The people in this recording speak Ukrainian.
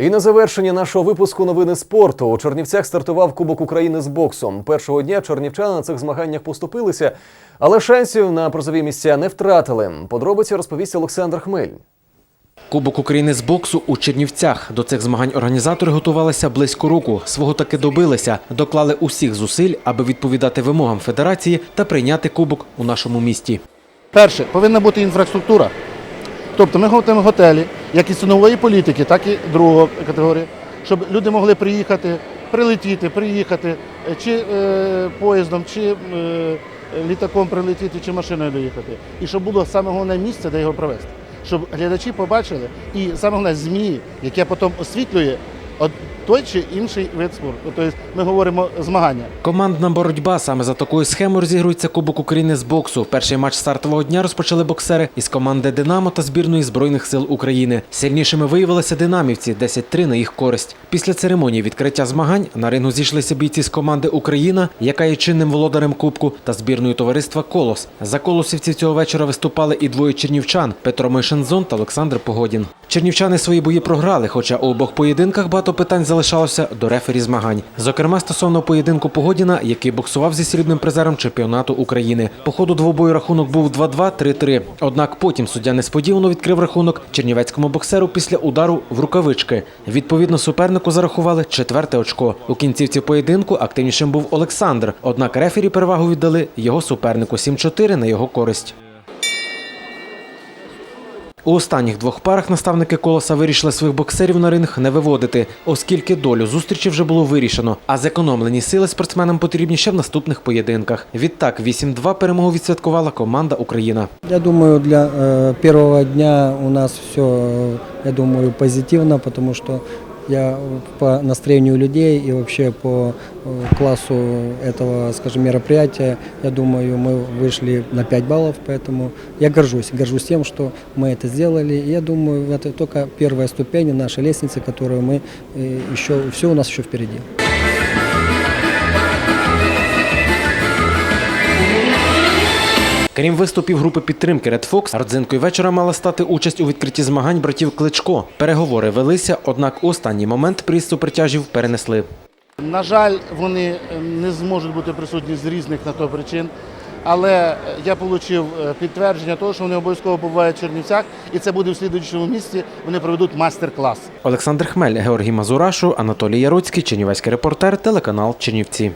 І на завершення нашого випуску новини спорту у Чернівцях стартував Кубок України з боксу. Першого дня чернівчани на цих змаганнях поступилися, але шансів на призові місця не втратили. Подробиці розповість Олександр Хмель. Кубок України з боксу у Чернівцях. До цих змагань організатори готувалися близько року. Свого таки добилися, доклали усіх зусиль, аби відповідати вимогам федерації та прийняти кубок у нашому місті. Перше, повинна бути інфраструктура. Тобто ми готуємо готелі, як і цінової політики, так і другої категорії, щоб люди могли приїхати, прилетіти, приїхати, е, чи е, поїздом, чи е, літаком прилетіти, чи машиною доїхати. І щоб було саме головне місце, де його провести. Щоб глядачі побачили, і саме головне ЗМІ, яке потім освітлює той чи інший вид спорту. Тобто ми говоримо змагання. Командна боротьба саме за такою схемою розігрується Кубок України з боксу. Перший матч стартового дня розпочали боксери із команди Динамо та збірної збройних сил України. Сильнішими виявилися динамівці 10-3 на їх користь. Після церемонії відкриття змагань на рингу зійшлися бійці з команди Україна, яка є чинним володарем Кубку, та збірної товариства Колос. За колосівців цього вечора виступали і двоє чернівчан Петро Мишензон та Олександр Погодін. Чернівчани свої бої програли, хоча у обох поєдинках багато питань залишалося до рефері змагань. Зокрема, стосовно поєдинку Погодіна, який боксував зі срібним призером чемпіонату України. По ходу двобою рахунок був 2-2, 3-3. Однак потім суддя несподівано відкрив рахунок чернівецькому боксеру після удару в рукавички. Відповідно, супернику зарахували четверте очко. У кінцівці поєдинку активнішим був Олександр. Однак рефері перевагу віддали його супернику 7-4 на його користь. У останніх двох парах наставники колоса вирішили своїх боксерів на ринг не виводити, оскільки долю зустрічі вже було вирішено. А зекономлені сили спортсменам потрібні ще в наступних поєдинках. Відтак 8-2 перемогу відсвяткувала команда Україна. Я думаю, для першого первого дня у нас все, я думаю, позитивно, тому что я по настроению людей и вообще по э, классу этого, скажем, мероприятия, я думаю, мы вышли на 5 баллов, поэтому я горжусь, горжусь тем, что мы это сделали. И я думаю, это только первая ступень нашей лестницы, которую мы э, еще, все у нас еще впереди. Крім виступів групи підтримки Red Fox, родзинкою вечора мала стати участь у відкритті змагань братів Кличко. Переговори велися, однак у останній момент приїзд супертяжів перенесли. На жаль, вони е, не зможуть бути присутні з різних на то причин. Але е, я отримав підтвердження того, що вони обов'язково бувають в Чернівцях, і це буде в слідуючому місці. Вони проведуть майстер-клас. Олександр Хмель, Георгій Мазурашу, Анатолій Яроцький, Чернівецький репортер, телеканал Чернівці.